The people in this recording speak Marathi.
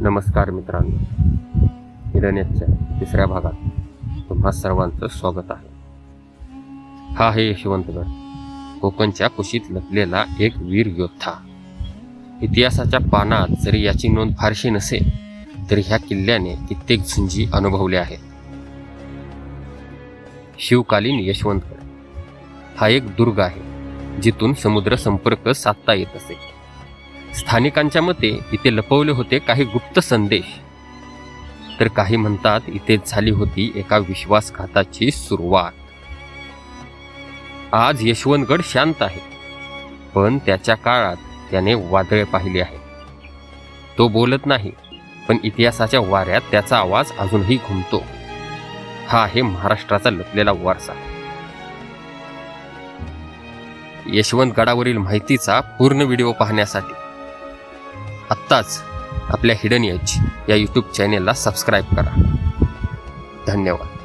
नमस्कार मित्रांनो. हिरण्याच्या तिसऱ्या भागात तुम्हा सर्वांचं स्वागत आहे. हा आहे यशवंतगड कोकणच्या कुशीत लपलेला एक वीर योद्धा. इतिहासाच्या पानात जरी याची नोंद फारशी नसेल तरी ह्या किल्ल्याने कित्येक झुंजी अनुभवल्या आहेत. शिवकालीन यशवंतगड हा एक दुर्ग आहे जिथून समुद्र संपर्क साधता येत असे. स्थानिकांच्या मते इथे लपवले होते काही गुप्त संदेश. तर काही म्हणतात इथे झाली होती एका विश्वासघाताची सुरुवात. आज यशवंतगड शांत आहे. पण त्याच्या काळात त्याने वादळे पाहिले आहे तो बोलत नाही पण इतिहासाच्या वाऱ्यात त्याचा आवाज अजूनही घुमतो. हा आहे महाराष्ट्राचा लपलेला वारसा. यशवंतगडावरील माहितीचा पूर्ण व्हिडिओ पाहण्यासाठी आत्ताच आपल्या हिडन एज या यूट्यूब चॅनेलला सबस्क्राईब करा. धन्यवाद.